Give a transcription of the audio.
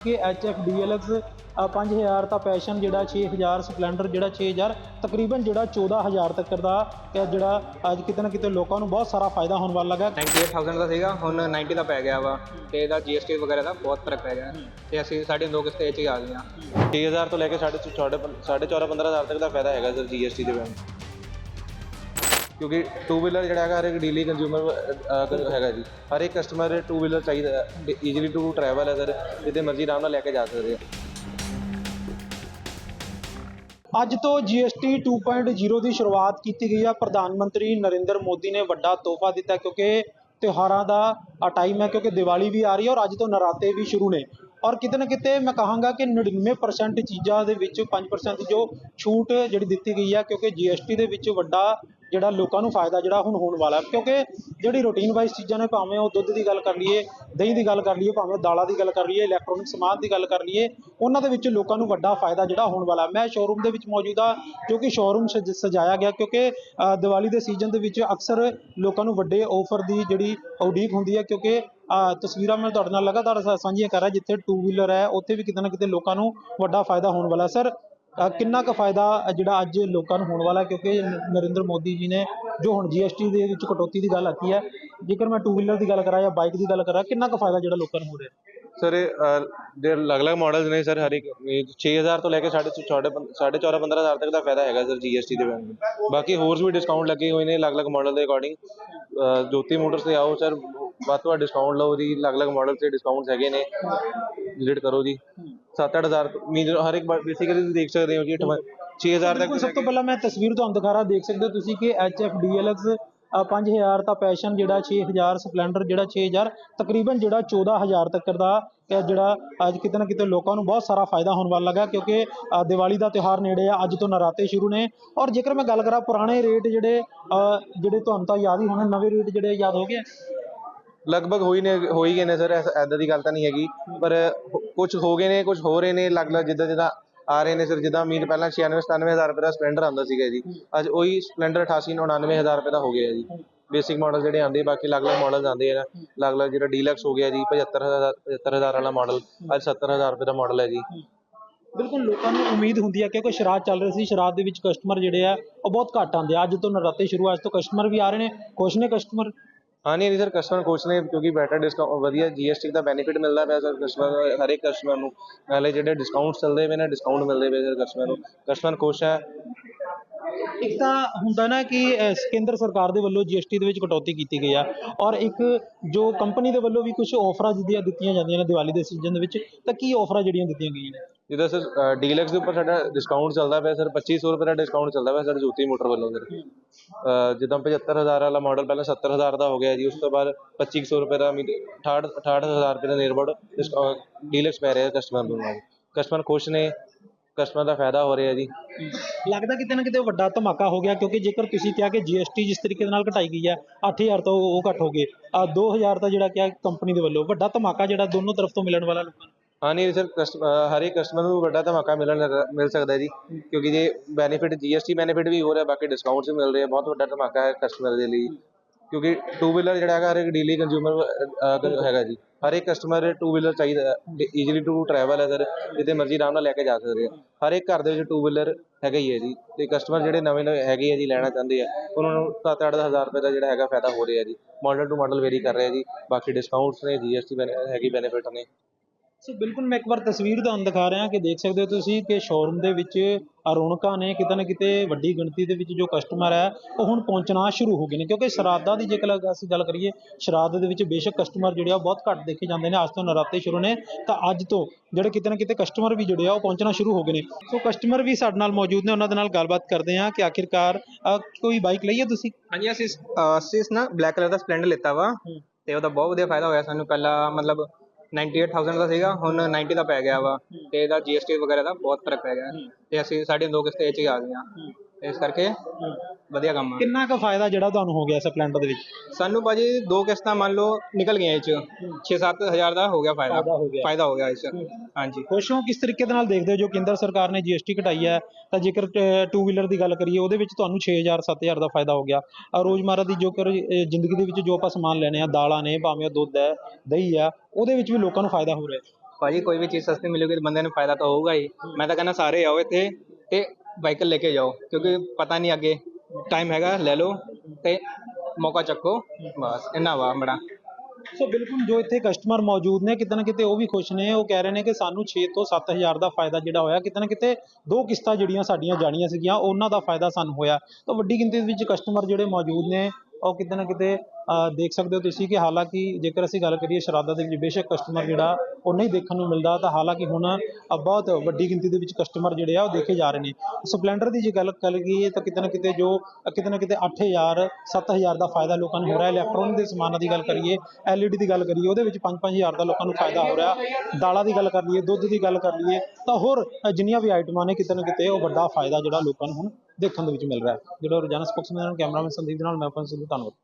ਕਿ ਐਚਐਫ ਡੀਐਲਐਕਸ 5000 ਤਾਂ ਪੈਸ਼ਨ ਜਿਹੜਾ 6000 ਸਪਲੈਂਡਰ ਜਿਹੜਾ 6000 ਤਕਰੀਬਨ ਜਿਹੜਾ 14000 ਤੱਕ ਦਾ ਇਹ ਜਿਹੜਾ ਅੱਜ ਕਿਤੇ ਨਾ ਕਿਤੇ ਲੋਕਾਂ ਨੂੰ ਬਹੁਤ ਸਾਰਾ ਫਾਇਦਾ ਹੋਣ ਵਾਲਾ ਲੱਗਾ। 98000 ਦਾ ਸੀਗਾ ਹੁਣ 90 ਦਾ ਪੈ ਗਿਆ ਵਾ ਤੇ ਇਹਦਾ GST ਵਗੈਰਾ ਦਾ ਬਹੁਤ ਫ਼ਰਕ ਪੈ ਗਿਆ। ਤੇ ਅਸੀਂ ਸਾਡੀ ਕਿਸ਼ਤਾਂ ਇਹ 'ਚ ਹੀ ਆ ਗਈਆਂ 6000 ਤੋਂ ਲੈ ਕੇ ਸਾਢੇ ਸਾਢੇ 14 15000 ਤੱਕ ਦਾ ਫਾਇਦਾ ਹੈਗਾ ਸਰ GST ਦੇ ਵਿੱਚ ਕਿਉਂਕਿ ਟੂ ਵੀਲਰ ਜਿਹੜਾ ਹੈਗਾ, ਹਰ ਇੱਕ ਡੇਲੀ ਕੰਜ਼ਿਊਮਰ ਹੈਗਾ ਜੀ, ਹਰ ਇੱਕ ਕਸਟਮਰ ਟੂ ਵੀਲਰ ਚਾਹੀਦਾ ਈਜ਼ੀਲੀ ਟੂ ਟਰੈਵਲ ਹੈ ਸਰ ਜਿੱਥੇ ਮਰਜ਼ੀ ਆਰਾਮ ਨਾਲ ਲੈ ਕੇ ਜਾ ਸਕਦੇ ਆ। ਅੱਜ ਤੋਂ GST 2.0 ਦੀ ਸ਼ੁਰੂਆਤ ਕੀਤੀ ਗਈ ਹੈ ਪ੍ਰਧਾਨ ਮੰਤਰੀ ਨਰਿੰਦਰ ਮੋਦੀ ਨੇ ਵੱਡਾ ਤੋਹਫਾ ਦਿੱਤਾ, ਕਿਉਂਕਿ ਤਿਉਹਾਰਾਂ ਦਾ ਟਾਈਮ ਹੈ, ਕਿਉਂਕਿ ਦੀਵਾਲੀ ਵੀ ਆ ਰਹੀ ਹੈ ਔਰ ਅੱਜ ਤੋਂ ਨਰਾਤੇ ਵੀ ਸ਼ੁਰੂ ਨੇ। ਔਰ ਕਿਤੇ ਨਾ ਕਿਤੇ ਮੈਂ ਕਹਾਂਗਾ ਕਿ 99% ਚੀਜ਼ਾਂ ਦੇ ਵਿੱਚ 5% ਜੋ ਛੂਟ ਜਿਹੜੀ ਦਿੱਤੀ ਗਈ ਹੈ ਕਿਉਂਕਿ GST ਦੇ ਵਿੱਚ ਵੱਡਾ ਜਿਹੜਾ ਲੋਕਾਂ ਨੂੰ ਫਾਇਦਾ ਜਿਹੜਾ ਹੁਣ ਹੋਣ ਵਾਲਾ ਕਿਉਂਕਿ ਜਿਹੜੀ ਰੂਟੀਨ ਵਾਈਜ਼ ਚੀਜ਼ਾਂ ਨੇ, ਭਾਵੇਂ ਉਹ ਦੁੱਧ ਦੀ ਗੱਲ ਕਰ ਲਈਏ, ਦਹੀਂ ਦੀ ਗੱਲ ਕਰ ਲਈਏ, ਭਾਵੇਂ ਦਾਲਾਂ ਦੀ ਗੱਲ ਕਰ ਲਈਏ ਇਲੈਕਟ੍ਰੋਨਿਕ ਸਮਾਨ ਦੀ ਗੱਲ ਕਰ ਲਈਏ, ਉਹਨਾਂ ਦੇ ਵਿੱਚ ਲੋਕਾਂ ਨੂੰ ਵੱਡਾ ਫਾਇਦਾ ਜਿਹੜਾ ਹੋਣ ਵਾਲਾ ਮੈਂ ਸ਼ੋਰੂਮ ਦੇ ਵਿੱਚ ਮੌਜੂਦ ਹਾਂ, ਜੋ ਕਿ ਸ਼ੋਰੂਮ ਸਜ- ਸਜਾਇਆ ਗਿਆ, ਕਿਉਂਕਿ ਦੀਵਾਲੀ ਦੇ ਸੀਜ਼ਨ ਦੇ ਵਿੱਚ ਅਕਸਰ ਲੋਕਾਂ ਨੂੰ ਵੱਡੇ ਆਫਰ ਦੀ ਜਿਹੜੀ ਉਡੀਕ ਹੁੰਦੀ ਹੈ, ਕਿਉਂਕਿ ਤਸਵੀਰਾਂ ਮੈਂ ਤੁਹਾਡੇ ਨਾਲ ਲਗਾਤਾਰ ਸਾਂਝੀਆਂ ਕਰ ਰਿਹਾ, ਜਿੱਥੇ ਟੂ ਵੀਲਰ ਹੈ, ਉੱਥੇ ਵੀ ਕਿਤੇ ਨਾ ਕਿਤੇ ਲੋਕਾਂ ਨੂੰ ਵੱਡਾ ਫਾਇਦਾ ਹੋਣ ਵਾਲਾ ਸਰ ਕਿੰਨਾ ਕੁ ਫਾਇਦਾ ਜਿਹੜਾ ਅੱਜ ਲੋਕਾਂ ਨੂੰ ਹੋਣ ਵਾਲਾ ਕਿਉਂਕਿ ਨਰਿੰਦਰ ਮੋਦੀ ਜੀ ਨੇ ਜੋ ਹੁਣ GST ਦੇ ਵਿੱਚ ਕਟੌਤੀ ਦੀ ਗੱਲ ਆਖੀ ਹੈ, ਜੇਕਰ ਮੈਂ ਟੂ ਵੀਲਰ ਦੀ ਗੱਲ ਕਰਾਂ ਜਾਂ ਬਾਈਕ ਦੀ ਗੱਲ ਕਰਾਂ, ਕਿੰਨਾ ਕੁ ਫਾਇਦਾ ਜਿਹੜਾ ਲੋਕਾਂ ਨੂੰ ਹੋ ਰਿਹਾ? ਸਰ, ਇਹ ਅਲੱਗ-ਅਲੱਗ ਮਾਡਲਸ ਨੇ ਸਰ, ਹਰ ਇੱਕ 6000 ਤੋਂ ਲੈ ਕੇ ਸਾਢੇ ਸਾਢੇ 14 15000 ਤੱਕ ਦਾ ਫਾਇਦਾ ਹੈਗਾ ਸਰ GST ਦੇ ਵਿੱਚ ਬਾਕੀ ਹੋਰ ਵੀ ਡਿਸਕਾਊਂਟ ਲੱਗੇ ਹੋਏ ਨੇ ਅਲੱਗ-ਅਲੱਗ ਮਾਡਲ ਦੇ ਅਕੋਰਡਿੰਗ ਜੋਤੀ ਮੋਟਰਸ ਤੇ ਆਓ ਸਰ, ਵੱਧ ਤੋਂ ਵੱਧ ਡਿਸਕਾਊਂਟ ਲਓ ਜੀ ਅਲੱਗ-ਅਲੱਗ ਮਾਡਲ ਤੇ ਡਿਸਕਾਊਂਟਸ ਹੈਗੇ ਨੇ। ਵਿਜ਼ਿਟ ਕਰੋ ਜੀ। 7-8000 ਮੀਨ ਹਰ ਇੱਕ ਬੇਸਿਕਲੀ ਤੁਸੀਂ ਦੇਖ ਸਕਦੇ ਹੋ ਜੀ 6000 ਬਿਲਕੁਲ ਤੱਕ ਸਭ ਤੋਂ ਪਹਿਲਾਂ ਮੈਂ ਤਸਵੀਰ ਤੁਹਾਨੂੰ ਦਿਖਾ ਰਿਹਾ ਦੇਖ ਸਕਦੇ ਹੋ ਤੁਸੀਂ ਕਿ ਐਚਐਫ ਡੀਐਲਐਕਸ 5000 ਤਾਂ ਪੈਸ਼ਨ ਜਿਹੜਾ 6000 ਸਪਲੈਂਡਰ ਜਿਹੜਾ 6000 ਤਕਰੀਬਨ ਜਿਹੜਾ 14000 ਤੱਕ ਦਾ ਇਹ ਜਿਹੜਾ ਅੱਜ ਕਿਤੇ ਨਾ ਕਿਤੇ ਲੋਕਾਂ ਨੂੰ ਬਹੁਤ ਸਾਰਾ ਫਾਇਦਾ ਹੋਣ ਵਾਲਾ ਲੱਗਾ ਕਿਉਂਕਿ ਦੀਵਾਲੀ ਦਾ ਤਿਉਹਾਰ ਨੇੜੇ ਆ ਅੱਜ ਤੋਂ ਨਰਾਤੇ ਸ਼ੁਰੂ ਨੇ ਔਰ ਜੇਕਰ ਮੈਂ ਗੱਲ ਕਰਾਂ ਪੁਰਾਣੇ ਰੇਟ ਜਿਹੜੇ ਜਿਹੜੇ ਤੁਹਾਨੂੰ ਤਾਂ ਯਾਦ ਹੀ ਹੋਣੇ ਨਵੇਂ ਰੇਟ ਜਿਹੜੇ ਯਾਦ ਹੋ ਗਏ? ਲਗਭਗ ਹੋਈ ਨੇ ਹੋ ਹੀ ਗਏ ਨੇ ਸਰ ਐਦਾਂ ਦੀ ਗੱਲ ਤਾਂ ਨਹੀਂ ਹੈਗੀ ਪਰ ਕੁਝ ਹੋ ਗਏ ਨੇ ਕੁਝ ਹੋ ਰਹੇ ਨੇ ਅਲੱਗ-ਅਲੱਗ ਜਿੱਦਾਂ ਜਿੱਦਾਂ ਆ ਰਹੇ ਨੇ ਸਰ ਜਿੱਦਾਂ ਮੀਨ ਪਹਿਲਾਂ 96 97000 ਰੁਪਏ ਦਾ ਸਪਲੈਂਡਰ ਆਉਂਦਾ ਸੀਗਾ ਜੀ। ਅੱਜ ਉਹੀ ਸਪਲੈਂਡਰ 88 99000 ਰੁਪਏ ਦਾ ਹੋ ਗਿਆ ਜੀ। ਬੇਸਿਕ ਮਾਡਲ ਜਿਹੜੇ ਆਉਂਦੇ, ਬਾਕੀ ਅਲੱਗ-ਅਲੱਗ ਮਾਡਲ ਆਉਂਦੇ ਆ ਅਲੱਗ-ਅਲੱਗ ਜਿਹੜਾ ਡੀਲਕਸ ਹੋ ਗਿਆ ਜੀ 75000 75000 ਵਾਲਾ ਮਾਡਲ ਅੱਜ 70000 ਰੁਪਏ ਦਾ ਮਾਡਲ ਹੈ ਜੀ। ਬਿਲਕੁਲ ਲੋਕਾਂ ਨੂੰ ਉਮੀਦ ਹੁੰਦੀ ਹੈ ਕਿਉਂਕਿ ਸ਼ਰਾਬ ਚੱਲ ਰਹੀ ਸੀ, ਸ਼ਰਾਬ ਦੇ ਵਿੱਚ ਕਸਟਮਰ ਜਿਹੜੇ ਆ, ਉਹ ਬਹੁਤ ਘੱਟ ਆਉਂਦੇ ਅੱਜ ਤੋਂ ਨਰਾਤੇ ਸ਼ੁਰੂ ਅੱਜ ਤੋਂ ਕਸਟਮਰ ਵੀ ਆ ਰਹੇ ਨੇ, ਖੁਸ਼ ਨੇ ਕਸਟਮਰ ਹਾਂ, ਨਹੀਂ ਸਰ ਕਸਟਮਰ ਖੁਸ਼ ਨੇ ਕਿਉਂਕਿ ਬੈਟਰ ਡਿਸਕਾਊਂਟ ਵਧੀਆ GST ਦਾ ਬੈਨੀਫਿਟ ਮਿਲਦਾ ਪਿਆ ਸਰ ਕਸਟਮਰ ਹਰ ਇੱਕ ਕਸਟਮਰ ਨੂੰ। ਨਾਲੇ ਜਿਹੜੇ ਡਿਸਕਾਊਂਟਸ ਚੱਲਦੇ ਪਏ ਨੇ ਡਿਸਕਾਊਂਟ ਮਿਲਦੇ ਪਏ ਸਰ ਕਸਟਮਰ ਨੂੰ। ਕਸਟਮਰ ਖੁਸ਼ ਹੈ। ਇੱਕ ਤਾਂ ਹੁੰਦਾ ਨਾ ਕਿ ਕੇਂਦਰ ਸਰਕਾਰ ਦੇ ਵੱਲੋਂ GST ਦੇ ਵਿੱਚ ਕਟੌਤੀ ਕੀਤੀ ਗਈ ਆ ਔਰ ਇੱਕ ਜੋ ਕੰਪਨੀ ਦੇ ਵੱਲੋਂ ਵੀ ਕੁਝ ਆਫਰਾਂ ਜਿਹੜੀਆਂ ਦਿੱਤੀਆਂ ਜਾਂਦੀਆਂ ਨੇ ਦੀਵਾਲੀ ਦੇ ਸੀਜ਼ਨ ਦੇ ਵਿੱਚ, ਤਾਂ ਕੀ ਆਫਰਾਂ ਜਿਹੜੀਆਂ ਦਿੱਤੀਆਂ ਗਈਆਂ ਨੇ? ਜਿੱਦਾਂ ਸਰ ਡੀਲਕਸ ਦੇ ਉੱਪਰ ਸਾਡਾ ਡਿਸਕਾਊਂਟ ਚੱਲਦਾ ਪਿਆ ਸਰ 2500 ਰੁਪਏ ਦਾ ਡਿਸਕਾਊਂਟ ਚੱਲਦਾ ਪਿਆ ਸਰ ਜੋਤੀ ਮੋਟਰ ਵੱਲੋਂ ਸਰ। ਅਹ ਜਿੱਦਾਂ 75000 ਵਾਲਾ ਮਾਡਲ ਪਹਿਲਾਂ 70000 ਦਾ ਹੋ ਗਿਆ ਜੀ, ਉਸ ਤੋਂ ਬਾਅਦ 2500 ਰੁਪਏ ਦਾ 68 68000 ਰੁਪਏ ਦਾ ਨੀਅਰ ਅਬਾਊਟ ਪੈ ਰਿਹਾ ਕਸਟਮਰ ਨੂੰ ਕਸਟਮਰ ਖੁਸ਼ ਨੇ ਕਸਟਮਰ ਦਾ ਫਾਇਦਾ ਹੋ ਰਿਹਾ ਜੀ। ਲੱਗਦਾ ਕਿਤੇ ਨਾ ਕਿਤੇ ਵੱਡਾ ਧਮਾਕਾ ਹੋ ਗਿਆ, ਕਿਉਂਕਿ ਜੇਕਰ ਤੁਸੀਂ ਕਿਹਾ ਕਿ GST ਜਿਸ ਤਰੀਕੇ ਦੇ ਨਾਲ ਘਟਾਈ ਗਈ ਆ 8000 ਤੋਂ ਉਹ ਘੱਟ ਹੋ ਗਏ। ਆ 2000 ਤਾਂ ਜਿਹੜਾ ਕਿਹਾ ਕੰਪਨੀ ਦੇ ਵੱਲੋਂ, ਵੱਡਾ ਧਮਾਕਾ ਜਿਹੜਾ ਦੋਨੋਂ ਤਰਫ ਤੋਂ ਮਿਲਣ ਵਾਲਾ ਲੋਕਾਂ ਨੂੰ। ਹਾਂ, ਨਹੀਂ ਸਰ ਹਰ ਇੱਕ ਕਸਟਮਰ ਨੂੰ ਵੱਡਾ ਧਮਾਕਾ ਮਿਲਣ ਲੱਗਾ- ਮਿਲ ਸਕਦਾ ਹੈ ਜੀ, ਕਿਉਂਕਿ ਜੇ ਬੈਨੀਫਿਟ GST ਬੈਨੀਫਿਟ ਵੀ ਹੋ ਰਿਹਾ, ਬਾਕੀ ਡਿਸਕਾਊਂਟਸ ਵੀ ਮਿਲ ਰਹੇ ਆ, ਬਹੁਤ ਵੱਡਾ ਧਮਾਕਾ ਹੈ ਕਸਟਮਰ ਦੇ ਲਈ। ਕਿਉਂਕਿ ਟੂ ਵੀਲਰ ਜਿਹੜਾ ਹੈਗਾ, ਹਰ ਇੱਕ ਡੇਲੀ ਕੰਜ਼ਿਊਮਰ ਹੈਗਾ ਜੀ, ਹਰ ਇੱਕ ਕਸਟਮਰ ਟੂ ਵੀਲਰ ਚਾਹੀਦਾ ਈਜ਼ੀਲੀ ਟੂ ਟਰੈਵਲ ਹੈ ਸਰ ਜਿੱਥੇ ਮਰਜ਼ੀ ਆਰਾਮ ਨਾਲ ਲੈ ਕੇ ਜਾ ਸਕਦੇ ਆ। ਹਰ ਇੱਕ ਘਰ ਦੇ ਵਿੱਚ ਟੂ ਵੀਲਰ ਹੈਗਾ ਹੀ ਹੈ ਜੀ, ਤੇ ਕਸਟਮਰ ਜਿਹੜੇ ਨਵੇਂ ਨਵੇਂ ਹੈਗੇ ਆ ਜੀ, ਲੈਣਾ ਚਾਹੁੰਦੇ ਆ, ਉਹਨਾਂ ਨੂੰ 7-8 ਹਜ਼ਾਰ ਰੁਪਏ ਦਾ ਜਿਹੜਾ ਹੈਗਾ ਫਾਇਦਾ ਹੋ ਰਿਹਾ ਜੀ ਮਾਡਲ ਟੂ ਮਾਡਲ ਵੇਰੀ ਕਰ ਰਿਹਾ ਜੀ, ਬਾਕੀ ਡਿਸਕਾਊਂਟਸ ਨੇ GST ਹੈਗੀ ਬੈਨੀਫਿਟ ਨੇ। ਸੋ ਬਿਲਕੁਲ ਮੈਂ ਇੱਕ ਵਾਰ ਤਸਵੀਰ ਤੁਹਾਨੂੰ ਦਿਖਾ ਰਿਹਾ ਕਿ ਦੇਖ ਸਕਦੇ ਹੋ ਤੁਸੀਂ ਕਿ ਸ਼ੋਰੂਮ ਦੇ ਵਿੱਚ ਰੌਣਕਾਂ ਨੇ ਕਿਤੇ ਨਾ ਕਿਤੇ ਵੱਡੀ ਗਿਣਤੀ ਦੇ ਵਿੱਚ ਜੋ ਕਸਟਮਰ ਹੈ ਉਹ ਹੁਣ ਪਹੁੰਚਣਾ ਸ਼ੁਰੂ ਹੋ ਗਏ ਨੇ। ਕਿਉਂਕਿ ਸ਼ਰਾਧਾਂ ਦੀ ਜੇਕਰ ਅਸੀਂ ਗੱਲ ਕਰੀਏ ਸ਼ਰਾਧ ਦੇ ਵਿੱਚ ਬੇਸ਼ੱਕ ਕਸਟਮਰ ਜਿਹੜੇ ਆ ਬਹੁਤ ਘੱਟ ਦੇਖੇ ਜਾਂਦੇ ਨੇ। ਅੱਜ ਤੋਂ ਨਰਾਤੇ ਸ਼ੁਰੂ ਨੇ ਤਾਂ ਅੱਜ ਤੋਂ ਜਿਹੜੇ ਕਿਤੇ ਨਾ ਕਿਤੇ ਕਸਟਮਰ ਵੀ ਜਿਹੜੇ ਆ ਉਹ ਪਹੁੰਚਣਾ ਸ਼ੁਰੂ ਹੋ ਗਏ ਨੇ। ਸੋ ਕਸਟਮਰ ਵੀ ਸਾਡੇ ਨਾਲ ਮੌਜੂਦ ਨੇ ਉਹਨਾਂ ਦੇ ਨਾਲ ਗੱਲਬਾਤ ਕਰਦੇ ਹਾਂ ਕਿ ਆਖਿਰਕਾਰ ਕੋਈ ਬਾਈਕ ਲਈ ਹੈ ਤੁਸੀਂ? ਹਾਂਜੀ ਅਸੀਂ ਅਸੀਂ ਨਾ ਬਲੈਕ ਕਲਰ ਦਾ ਸਪਲੈਂਡਰ ਲਿੱਤਾ ਵਾ ਤੇ ਉਹਦਾ ਬਹੁਤ ਵਧੀਆ ਫਾਇਦਾ ਹੋਇਆ ਸਾਨੂੰ। ਪਹਿਲਾਂ ਮਤਲਬ 98000 ਦਾ ਸੀਗਾ ਹੁਣ 90 ਦਾ ਪੈ ਗਿਆ ਵਾ ਤੇ ਇਹਦਾ GST ਵਗੈਰਾ ਦਾ ਬਹੁਤ ਫ਼ਰਕ ਪੈ ਗਿਆ। ਤੇ ਅਸੀਂ ਸਾਡੀ ਦੋ ਕਿਸ਼ਤਾਂ ਇਹ 'ਚ ਹੀ ਆ ਗਈਆਂ ਇਸ ਕਰਕੇ ਵਧੀਆ ਕੰਮ ਆ। ਕਿੰਨਾ ਕੁ ਫਾਇਦਾ ਜਿਹੜਾ ਤੁਹਾਨੂੰ ਹੋ ਗਿਆ ਸਪਲੈਂਡਰ ਦੇ ਵਿੱਚ? ਸਾਨੂੰ ਭਾਜੀ ਦੋ ਕਿਸ਼ਤਾਂ ਮੰਨ ਲਓ ਨਿਕਲ ਗਈਆਂ ਇਹ 'ਚ। 6-7000 ਦਾ ਹੋ ਗਿਆ ਫਾਇਦਾ। ਫਾਇਦਾ ਹੋ ਗਿਆ। ਫਾਇਦਾ ਹੋ ਗਿਆ ਇਸ 'ਚ। ਹਾਂਜੀ। ਖੁਸ਼ ਹੋ? ਕਿਸ ਤਰੀਕੇ ਦੇ ਨਾਲ ਦੇਖਦੇ ਹੋ? ਜੋ ਕੇਂਦਰ ਸਰਕਾਰ ਨੇ GST ਘਟਾਈ ਹੈ ਤਾਂ ਜੇਕਰ ਟੂ ਵੀਲਰ ਦੀ ਗੱਲ ਕਰੀਏ ਉਹਦੇ ਵਿੱਚ ਤੁਹਾਨੂੰ 6000 7000 ਦਾ ਫਾਇਦਾ ਹੋ ਗਿਆ। ਆ ਰੋਜ਼ਮਰਰਾ ਦੀ ਜੋਕਰ ਅਹ, ਜ਼ਿੰਦਗੀ ਦੇ ਵਿੱਚ ਜੋ ਆਪਾਂ ਸਮਾਨ ਲੈਣੇ ਆ ਦਾਲਾਂ ਨੇ ਭਾਵੇਂ ਉਹ ਦੁੱਧ ਹੈ ਦਹੀਂ ਆ ਉਹਦੇ ਵਿੱਚ ਵੀ ਲੋਕਾਂ ਨੂੰ ਫਾਇਦਾ ਹੋ ਰਿਹਾ ਹੈ। ਭਾਜੀ ਕੋਈ ਵੀ ਚੀਜ਼ ਸਸਤੀ ਮਿਲੂਗੀ ਤਾਂ ਬੰਦੇ ਨੂੰ ਫਾਇਦਾ ਤਾਂ ਹੋਊਗਾ ਹੀ। ਮੈਂ ਤਾਂ ਕਹਿੰਦਾ ਸਾਰੇ ਆਓ ਇੱਥੇ ਤੇ ਵਾਹੀਕਲ ਲੈ ਕੇ ਜਾਓ ਕਿਉਂਕਿ ਪਤਾ ਨਹੀਂ ਅੱਗੇ ਟਾਈਮ ਹੈਗਾ, ਲੈ ਲਓ ਤੇ ਮੌਕਾ ਚੱਕੋ। ਬਸ, ਇੰਨਾ ਵਾ ਬੜਾ ਸੋ ਬਿਲਕੁਲ ਜੋ ਇੱਥੇ ਕਸਟਮਰ ਮੌਜੂਦ ਨੇ, ਕਿਤੇ ਨਾ ਕਿਤੇ ਉਹ ਵੀ ਖੁਸ਼ ਨੇ। ਉਹ ਕਹਿ ਰਹੇ ਨੇ ਕਿ ਸਾਨੂੰ 6 ਤੋਂ 7000 ਦਾ ਫਾਇਦਾ ਜਿਹੜਾ ਹੋਇਆ, ਕਿਤੇ ਨਾ ਕਿਤੇ ਦੋ ਕਿਸ਼ਤਾਂ ਜਿਹੜੀਆਂ ਸਾਡੀਆਂ ਜਾਣੀਆਂ ਸੀਗੀਆਂ, ਉਹਨਾਂ ਦਾ ਫਾਇਦਾ ਸਾਨੂੰ ਹੋਇਆ। ਤਾਂ ਵੱਡੀ ਗਿਣਤੀ ਦੇ ਵਿੱਚ ਕਸਟਮਰ ਜਿਹੜੇ ਮੌਜੂਦ ਨੇ ਉਹ ਕਿਤੇ ਨਾ ਕਿਤੇ ਦੇਖ ਸਕਦੇ ਹੋ ਤੁਸੀਂ ਕਿ ਹਾਲਾਂਕਿ ਜੇਕਰ ਅਸੀਂ ਗੱਲ ਕਰੀਏ ਸ਼ਰਾਧਾ ਦੇ ਵਿੱਚ, ਬੇਸ਼ੱਕ ਕਸਟਮਰ ਜਿਹੜਾ ਉਹ ਨਹੀਂ ਦੇਖਣ ਨੂੰ ਮਿਲਦਾ, ਤਾਂ ਹਾਲਾਂਕਿ ਹੁਣ ਬਹੁਤ ਵੱਡੀ ਗਿਣਤੀ ਦੇ ਵਿੱਚ ਕਸਟਮਰ ਜਿਹੜੇ ਆ ਉਹ ਦੇਖੇ ਜਾ ਰਹੇ ਨੇ। ਸਪਲੈਂਡਰ ਦੀ ਜੇ ਗੱਲ ਕਰੀਏ ਤਾਂ ਕਿਤੇ ਨਾ ਕਿਤੇ ਜੋ ਕਿਤੇ ਨਾ ਕਿਤੇ 8000 7000 ਦਾ ਫਾਇਦਾ ਲੋਕਾਂ ਨੂੰ ਹੋ ਰਿਹਾ। ਇਲੈਕਟ੍ਰੋਨਿਕ ਦੇ ਸਮਾਨਾਂ ਦੀ ਗੱਲ ਕਰੀਏ, LED ਦੀ ਗੱਲ ਕਰੀਏ, ਉਹਦੇ ਵਿੱਚ 5-5000 ਦਾ ਲੋਕਾਂ ਨੂੰ ਫਾਇਦਾ ਹੋ ਰਿਹਾ। ਦਾਲਾਂ ਦੀ ਗੱਲ ਕਰ ਲਈਏ, ਦੁੱਧ ਦੀ ਗੱਲ ਕਰ ਲਈਏ, ਤਾਂ ਹੋਰ ਜਿੰਨੀਆਂ ਵੀ ਆਈਟਮਾਂ ਨੇ, ਕਿਤੇ ਨਾ ਕਿਤੇ ਉਹ ਵੱਡਾ ਫਾਇਦਾ ਜਿਹੜਾ ਲੋਕਾਂ ਨੂੰ ਹੁਣ ਦੇਖਣ ਦੇ ਵਿੱਚ ਮਿਲ ਰਿਹਾ ਹੈ। ਜਿਹੜਾ ਰੋਜ਼ਾਨਾ ਸਪੋਕਸਮੈਨ ਕੈਮਰਾਮੈਨ ਸੰਦੀਪ ਦੇ ਨਾਲ ਮੈਂ ਪੰਜ ਸੰਧੂ ਧੰਨਵਾਦ।